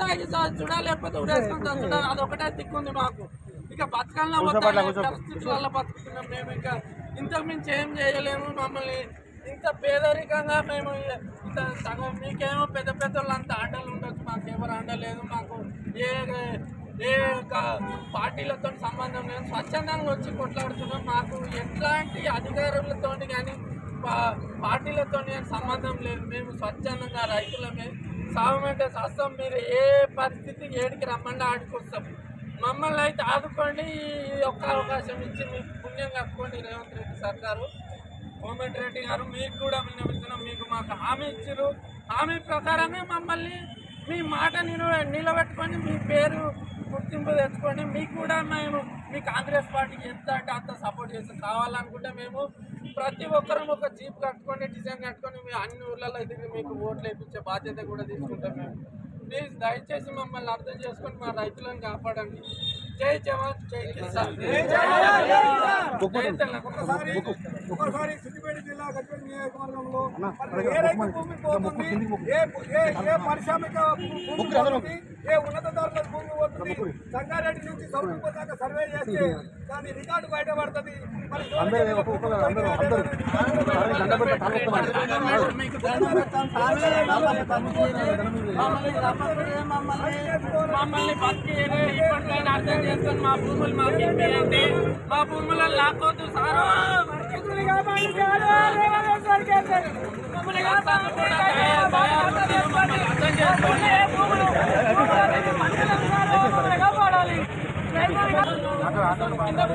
తాగి చా- చూడాలి లేకపోతే ఉరేసుకుంటా చూడాలి అదొకటే దిక్కుంది మాకు. ఇక బతకాలన్నా వద్దా పరిస్థితులలో బతుకుతున్నాం మేము. ఇంకా ఇంతకు మించి ఏం చేయలేము మమ్మల్ని. ఇంత పేదరికంగా మేము ఇంత సగం మీకేమో పెద్ద పెద్ద ఆటలు ఉండొచ్చు. మాకు ఎవరు ఆడలేదు మాకు ఏ ఏ పార్టీలతో సంబంధం లేదు. స్వచ్ఛందంగా వచ్చి కొట్లాడుతున్నాం. మాకు ఎట్లాంటి అధికారులతో కానీ పార్టీలతో కానీ సంబంధం లేదు. మేము స్వచ్ఛందంగా రైతులమే. సాగమంటే సస్తం మీరు ఏ పరిస్థితి ఏడికి రమ్మండి ఆడుకొస్తాం మమ్మల్ని అయితే ఆదుకోండి. ఈ ఒక్క అవకాశం ఇచ్చి మీకు పుణ్యం కట్టుకోండి రేవంత్ రెడ్డి సర్కారు. కోమటి రెడ్డి గారు మీకు కూడా విన్నవిస్తున్నాం మీకు మాకు హామీ ఇచ్చారు హామీ ప్రకారమే మమ్మల్ని మీ మాట నిలవ నిలబెట్టుకొని మీ పేరు గుర్తింపు తెచ్చుకొని మీకు కూడా మేము మీ కాంగ్రెస్ పార్టీకి ఎంత అంటే అంత సపోర్ట్ చేస్తాం. కావాలనుకుంటే మేము ప్రతి ఒక్కరం ఒక జీప్ కట్టుకొని డిజైన్ కట్టుకొని మీ అన్ని ఊర్లలో తిరిగి మీకు ఓట్లు వేయించే బాధ్యత కూడా తీసుకుంటాం మేము. ప్లీజ్ దయచేసి మమ్మల్ని అర్థం చేసుకొని మా రైతులను కాపాడండి. జై జవాన్ జై కిసాన్. జై తెలంగాణ. ఒకసారి సిద్దిపేట జిల్లా గజ్వేల్ నియోజకవర్గంలో ఏ రైతు భూమి పోతుంది ఏ ఏ పారిశ్రామిక భూమి పోతుంది ఏ పోతుంది సంగారెడ్డి నుంచి సౌకర్యం దాకా సర్వే చేస్తే దాని రికార్డు బయటపడుతుంది మమ్మల్ని బతికేయలే. ఇప్పటికైనా అర్థం చేసుకొని మా భూములు మాకు ఇప్పియండి మా భూములను లాక్కోద్దు సారు మమ్మల్ని i don't know